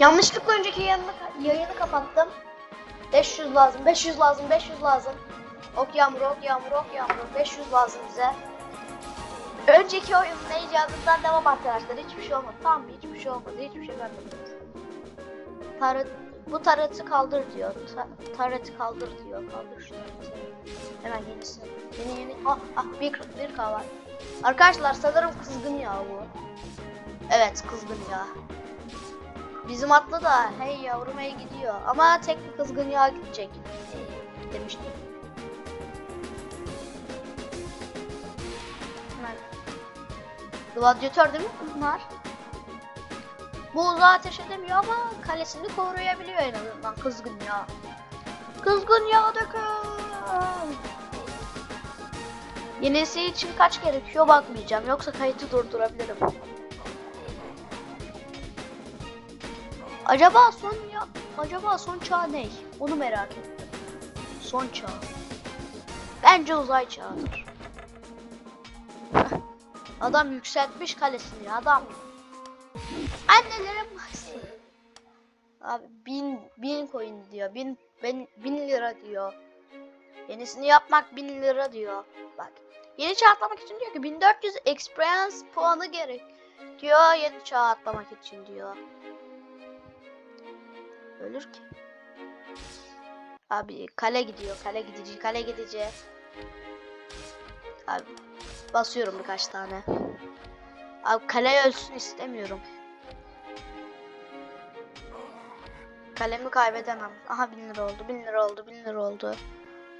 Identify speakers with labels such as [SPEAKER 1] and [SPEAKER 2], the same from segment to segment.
[SPEAKER 1] Yanlışlıkla önceki yayını, yayını kapattım. 500 lazım, 500 lazım, 500 lazım. Ok yağmur, ok yağmur, ok yağmur. 500 lazım bize. Önceki oyunun icadından devam arkadaşlar. Hiçbir şey olmadı. Tamam? Hiçbir şey olmadı. Hiçbir şey vermediniz. Tarıt, bu taratı kaldır diyor. Ta, taratı kaldır diyor. Kaldır şu taratı. Hemen yenisi. Yeni yeni. Ah ah bir, bir var. Arkadaşlar sanırım kızgın ya bu. Evet kızgın ya. Bizim atlı da hey yavrum hey gidiyor. Ama tek bir kızgın yağ gidecek. Demiştim. Hemen. Gladyatör değil mi bunlar? Bu uzağa ateş edemiyor ama kalesini koruyabiliyor en azından kızgın yağ. Kızgın yağ dökün. Yenisi için kaç gerekiyor bakmayacağım. Yoksa kayıtı durdurabilirim. Acaba son ya acaba son çağ ne? Onu merak ettim. Son çağ. Bence uzay çağıdır. adam yükseltmiş kalesini adam. Annelerim baksın. Abi bin bin coin diyor. Bin, bin, bin lira diyor. Yenisini yapmak bin lira diyor. Bak. Yeni çağ atlamak için diyor ki 1400 experience puanı gerek diyor yeni çağ atlamak için diyor. Ölür ki. Abi kale gidiyor. Kale gidici. Kale gidici. Abi basıyorum birkaç tane. Abi kale ölsün istemiyorum. Kalemi kaybedemem. Aha 1000 lira oldu. 1000 lira oldu. 1000 lira oldu.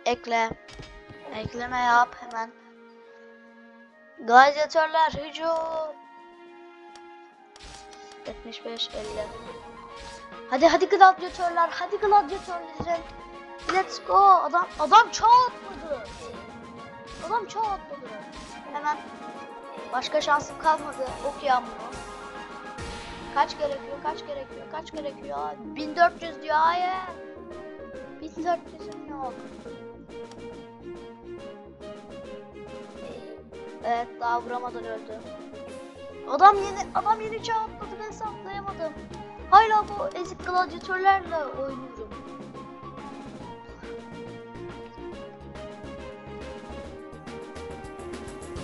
[SPEAKER 1] Ekle. Ekleme yap hemen. Gladyatörler hücum. 75 50. Hadi hadi gladyatörler, hadi gladyatörlerim. Let's go. Adam adam çağ atladı. Adam çağ atladı. Hemen başka şansım kalmadı. Ok yağmuru. Kaç gerekiyor? Kaç gerekiyor? Kaç gerekiyor? 1400 diyor. Hayır. 1400'üm yok. Evet daha vuramadan öldü. Adam yeni adam yeni çağ atladı ben saplayamadım. Hala bu ezik gladyatörlerle oynuyorum.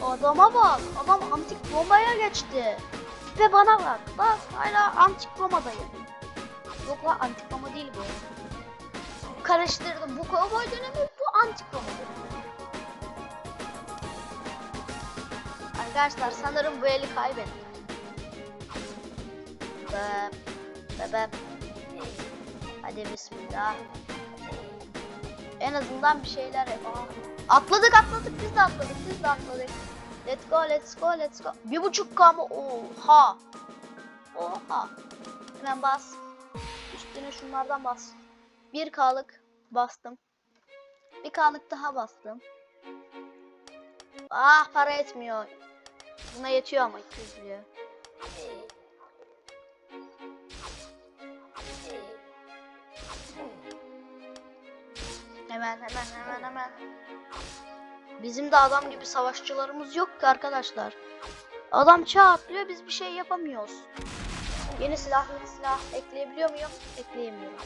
[SPEAKER 1] Adama bak. Adam antik Roma'ya geçti. Ve bana bak. Bak hala antik Roma'dayım. Yok lan antik Roma değil bu. Karıştırdım. Bu kovboy dönemi bu antik Roma. Arkadaşlar sanırım bu eli kaybettim. Beb. Bebep. Hadi bismillah. En azından bir şeyler yapalım. Atladık atladık biz de atladık biz de atladık. Let's go let's go let's go. Bir buçuk K? Oha. Oha. Hemen bas. Üstüne şunlardan bas. Bir K'lık bastım. Bir K'lık daha bastım. Ah para etmiyor. Buna yetiyor ama 200 diyor. Hemen hemen hemen hemen. Bizim de adam gibi savaşçılarımız yok ki arkadaşlar. Adam çağ atlıyor biz bir şey yapamıyoruz. Yeni silah yeni silah ekleyebiliyor muyum? Ekleyemiyorum.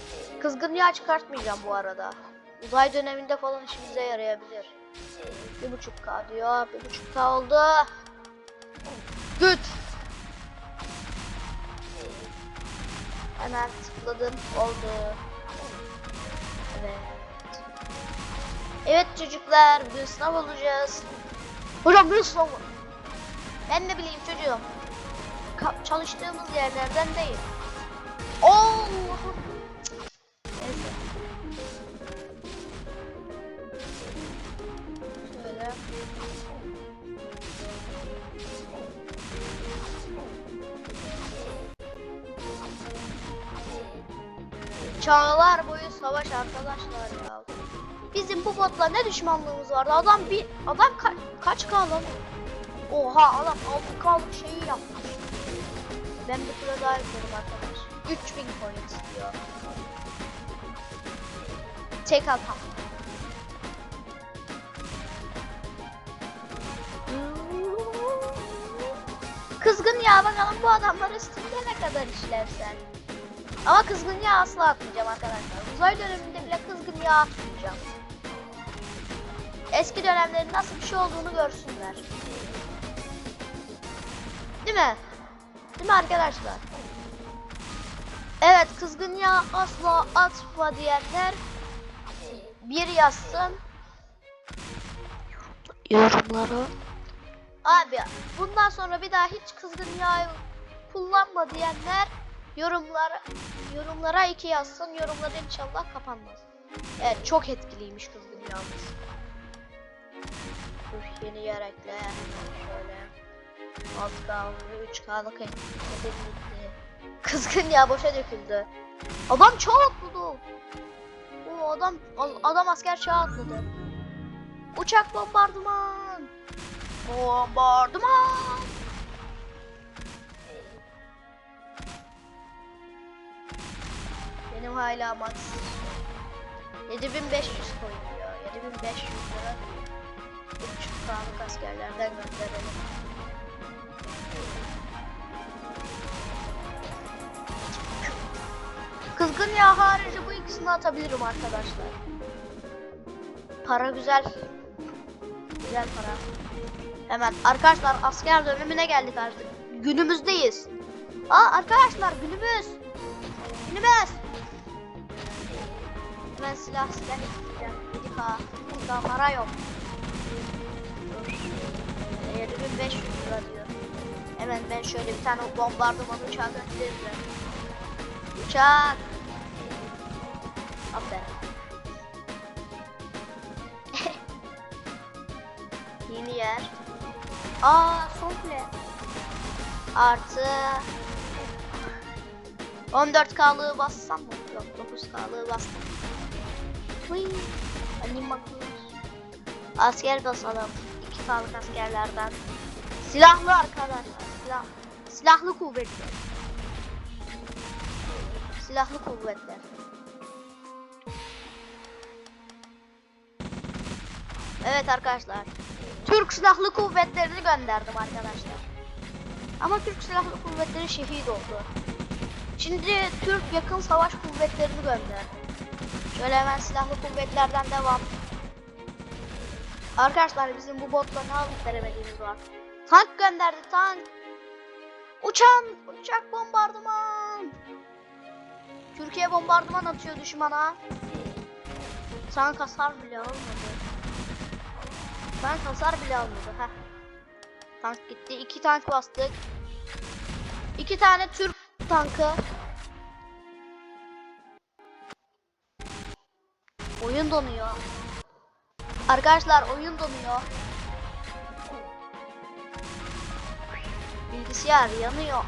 [SPEAKER 1] Kızgın yağ çıkartmayacağım bu arada. Uzay döneminde falan işimize yarayabilir. Bir buçuk K diyor. Bir buçuk K oldu. Güt. Hemen tıkladım. Oldu. Evet. Evet çocuklar bugün sınav olacağız. Hocam bu sınav mı? Ben ne bileyim çocuğum. Ka- çalıştığımız yerlerden değil. Allah. Neyse. Şöyle. Çağlar boyu savaş arkadaşlar ya. Bizim bu botla ne düşmanlığımız vardı? Adam bir adam ka- kaç K lan? Oha adam 6 K'lık şeyi yapmış. Ben bir kule daha yapıyorum arkadaş. 3000 coin istiyor. Tek atam. Kızgın ya bakalım bu adamlar üstünde ne kadar işlevsel. Ama kızgın yağ asla atmayacağım arkadaşlar. Uzay döneminde bile kızgın yağ atmayacağım. Eski dönemlerin nasıl bir şey olduğunu görsünler. Değil mi? Değil mi arkadaşlar? Evet kızgın yağ asla atma diyenler bir yazsın. Yorumlara. Abi bundan sonra bir daha hiç kızgın yağ kullanma diyenler yorumlara yorumlara iki yazsın. Yorumlar inşallah kapanmaz. Evet çok etkiliymiş kızgın yağımız. Yeni yer ekle. Şöyle. Az kaldı. 3K'lık ekledim gitti. Kızgın yağ boşa döküldü. Adam çağ atladı. O adam adam asker çağ atladı. Uçak bombardıman. Bombardıman. Benim hala max 7500 coin ya. 7500 lira. Kızgın yağ harici bu ikisini atabilirim arkadaşlar. Para güzel. Güzel para. Hemen arkadaşlar asker dönemine geldik artık. Günümüzdeyiz. Aa arkadaşlar günümüz. Günümüz. Ben silah silah isteyeceğim. 7K. Burada para yok. Dur. 7500 lira diyor. Hemen ben şöyle bir tane bombardıman uçağı gönderirim. Uçak. Aferin. Yeni yer. Aa kule. Artı 14K'lığı bassam mı? Yok 9K'lığı bastım. Hıy. Animakus. Asker basalım. 2K'lık askerlerden. Silahlı arkadaşlar. Silah. Silahlı kuvvetler. Silahlı kuvvetler. Evet arkadaşlar. Türk Silahlı Kuvvetleri'ni gönderdim arkadaşlar. Ama Türk Silahlı Kuvvetleri şehit oldu. Şimdi Türk Yakın Savaş Kuvvetleri'ni gönderdim. Şöyle hemen silahlı kuvvetlerden devam. Arkadaşlar bizim bu botla ne veremediğimiz var. Tank gönderdi tank. Uçan uçak bombardıman. Türkiye bombardıman atıyor düşmana. Tank hasar bile almadı. Tank hasar bile almadı. Heh. Tank gitti. İki tank bastık. İki tane Türk tankı. Oyun donuyor. Arkadaşlar oyun donuyor. Bilgisayar yanıyor.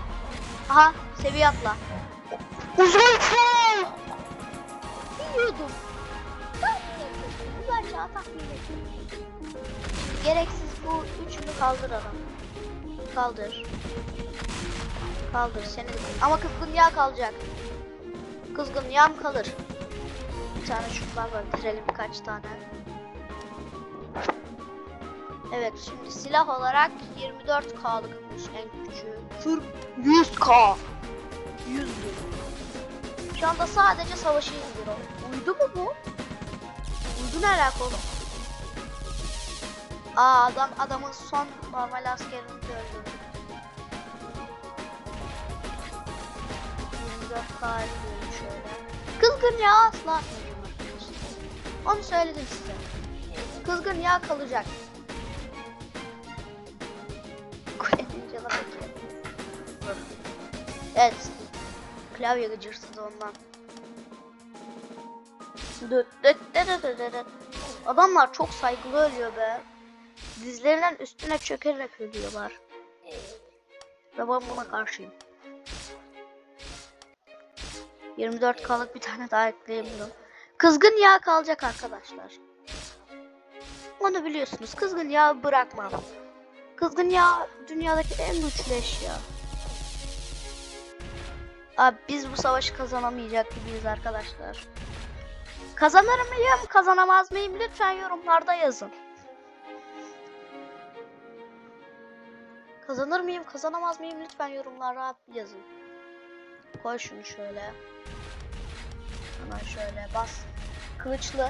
[SPEAKER 1] Aha seviye atla. Uzun uçak. Biliyordum. Uzay çağı tahmin ettim. Gereksiz bu üçünü kaldır adam. Kaldır. Kaldır seni. Ama kızgın yağ kalacak. Kızgın yağım kalır. Bir tane şundan gönderelim birkaç tane. Evet şimdi silah olarak 24K'lıkmış en küçüğü. Türk 100K. 100 bin. Şu anda sadece savaşı izliyor. Uydu mu bu? Uydu ne alaka oğlum? Aa adam adamın son normal askerini öldürdü. 24 K diyorum şöyle. Kızgın yağ asla. Onu söyledim size. Kızgın yağ kalacak. Evet. Klavye gıcırsız ondan. Dıt dıt dıt dıt dıt. Adamlar çok saygılı ölüyor be. Dizlerinin üstüne çökerek ölüyorlar. Ve ben buna karşıyım. 24K'lık bir tane daha ekleyebilirim. Kızgın yağ kalacak arkadaşlar. Onu biliyorsunuz. Kızgın yağ bırakmam. Kızgın yağ dünyadaki en güçlü eşya. Abi biz bu savaşı kazanamayacak gibiyiz arkadaşlar. Kazanır mıyım, kazanamaz mıyım? Lütfen yorumlarda yazın. Kazanır mıyım, kazanamaz mıyım? Lütfen yorumlara yazın. Koy şunu şöyle. Hemen şöyle bas. Kılıçlı.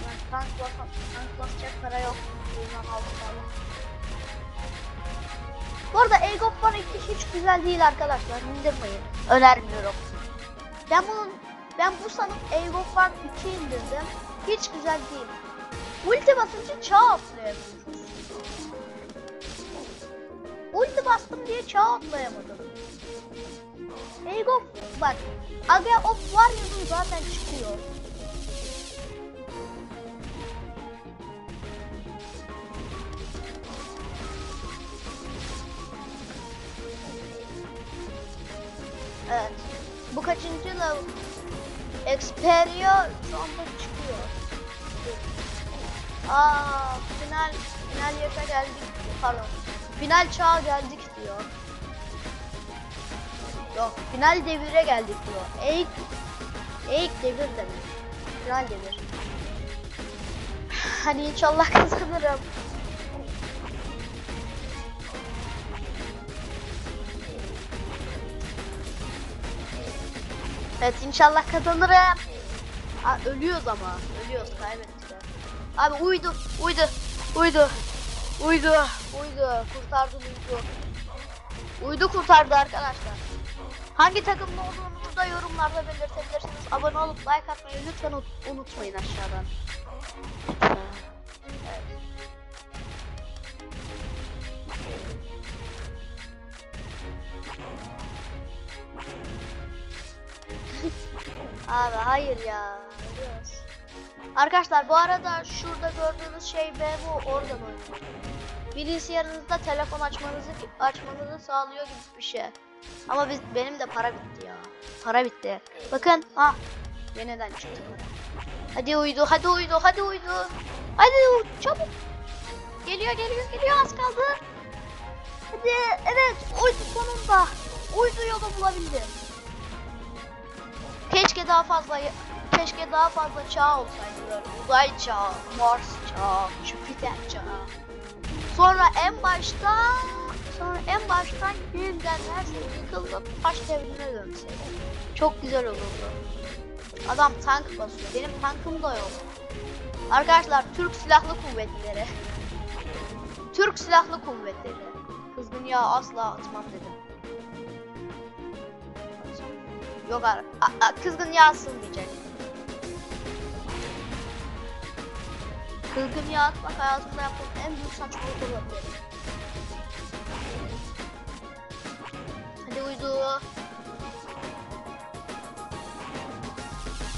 [SPEAKER 1] Hemen tank, bas tank basacak para yok. Buradan aldım aldım. Bu arada Age of War 2 hiç güzel değil arkadaşlar. İndirmeyin. Önermiyorum. Ben bunun ben bu sanıp Age of War 2 indirdim. Hiç güzel değil. Ulti basınca çağ atlayamıyoruz. Ulti bastım diye çağ atlayamadım. Of bak Aga of War yazın zaten çıkıyor. Bu kaçıncı level? Xperia şu anda çıkıyor. Aa, final final yaşa geldik. Pardon. Final çağa geldik diyor. Yok, final devire geldik diyor. Eğik Eğik devir demek. Final devir. Hani inşallah kazanırım. Evet inşallah kazanırım. Aa, ölüyoruz ama. Ölüyoruz kaybettik. Abi uydu, uydu, uydu, uydu, uydu. Kurtardı uydu. Uydu kurtardı arkadaşlar. Hangi takımda olduğunuzu da yorumlarda belirtebilirsiniz. Abone olup like atmayı lütfen unut- unutmayın aşağıdan. Evet. Abi hayır ya. Ölüyoruz. Arkadaşlar bu arada şurada gördüğünüz şey bu oradan oynuyor. Bilgisayarınızda telefon açmanızı açmanızı sağlıyor gibi bir şey. Ama biz benim de para bitti ya. Para bitti. Bakın ha yeniden çıktı. Hadi uydu, hadi uydu, hadi uydu. Hadi uydu, çabuk. Geliyor, geliyor, geliyor az kaldı. Hadi evet uydu sonunda. Uydu yolu bulabildi. Keşke daha fazla keşke daha fazla çağ olsaydı. Uzay çağı, Mars çağı, Jüpiter çağı. Sonra en başta sonra en baştan yeniden her şey yıkılıp taş devrine dönseydi. Çok güzel olurdu. Adam tank basıyor. Benim tankım da yok. Arkadaşlar Türk Silahlı Kuvvetleri. Türk Silahlı Kuvvetleri. Kızgın yağ asla atmam dedim. Yok ar a- a- kızgın yağ sığmayacak. Kızgın yağ atmak hayatımda yaptığım en büyük saçmalık olabilir. Hadi uydu.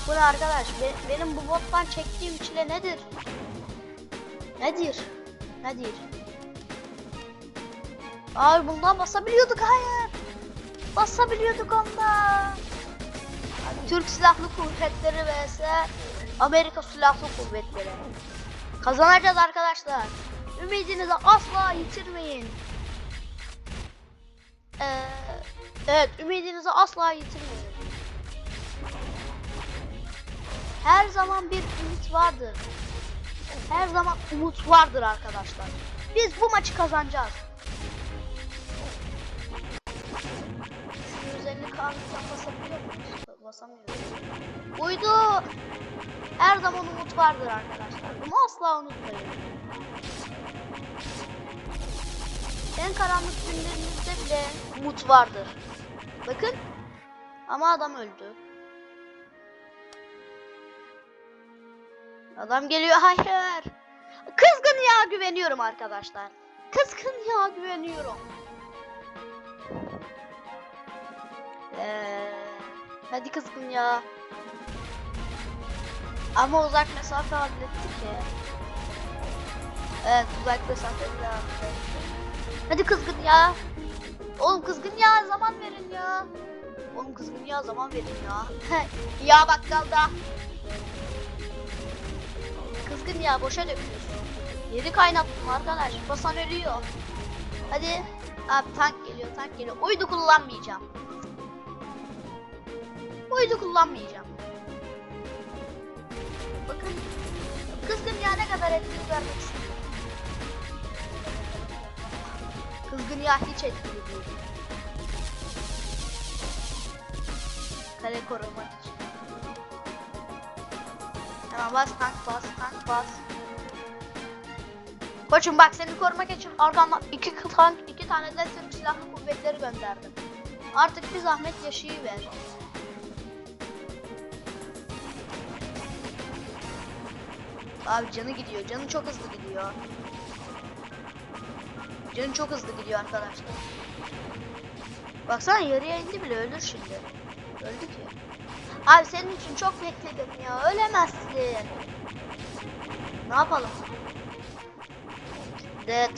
[SPEAKER 1] Bu ne arkadaş? Be- benim bu bottan çektiğim çile nedir? Nedir? Nedir? Abi bundan basabiliyorduk hayır. Basabiliyorduk ondan. Türk Silahlı Kuvvetleri vs Amerika Silahlı Kuvvetleri. Kazanacağız arkadaşlar. Ümidinizi asla yitirmeyin. Ee, evet, ümidinizi asla yitirmeyin. Her zaman bir ümit vardır. Her zaman umut vardır arkadaşlar. Biz bu maçı kazanacağız. 150 kan muyuz? Basamıyoruz. Uydu. Her zaman umut vardır arkadaşlar. Bunu asla unutmayın. En karanlık günlerimizde bile umut vardır. Bakın. Ama adam öldü. Adam geliyor. Hayır. Kızgın yağ güveniyorum arkadaşlar. Kızgın yağ güveniyorum. Hadi kızgın ya. Ama uzak mesafe hallettik ya. Evet uzak mesafe de hallettik. Hadi kızgın ya. Oğlum kızgın ya zaman verin ya. Oğlum kızgın ya zaman verin ya. ya bakkalda. Kızgın ya boşa döküyorsun. Yeri kaynattım arkadaş. Basan ölüyor. Hadi. Abi tank geliyor tank geliyor. Uydu kullanmayacağım. Uydu kullanmayacağım. Bakın. Kızgın ya ne kadar etkili vermek istiyor. Kızgın ya hiç etkili değil. Böyle korumak için. Hemen bas tank bas tank bas. Koçum bak seni korumak için arkamdan iki tank iki tane de Türk Silahlı Kuvvetleri gönderdim. Artık bir zahmet yaşayıver. Abi canı gidiyor. Canı çok hızlı gidiyor. Canı çok hızlı gidiyor arkadaşlar. Baksana yarıya indi bile ölür şimdi. Öldü ki. Abi senin için çok bekledim ya. Ölemezsin. Ne yapalım? Dead.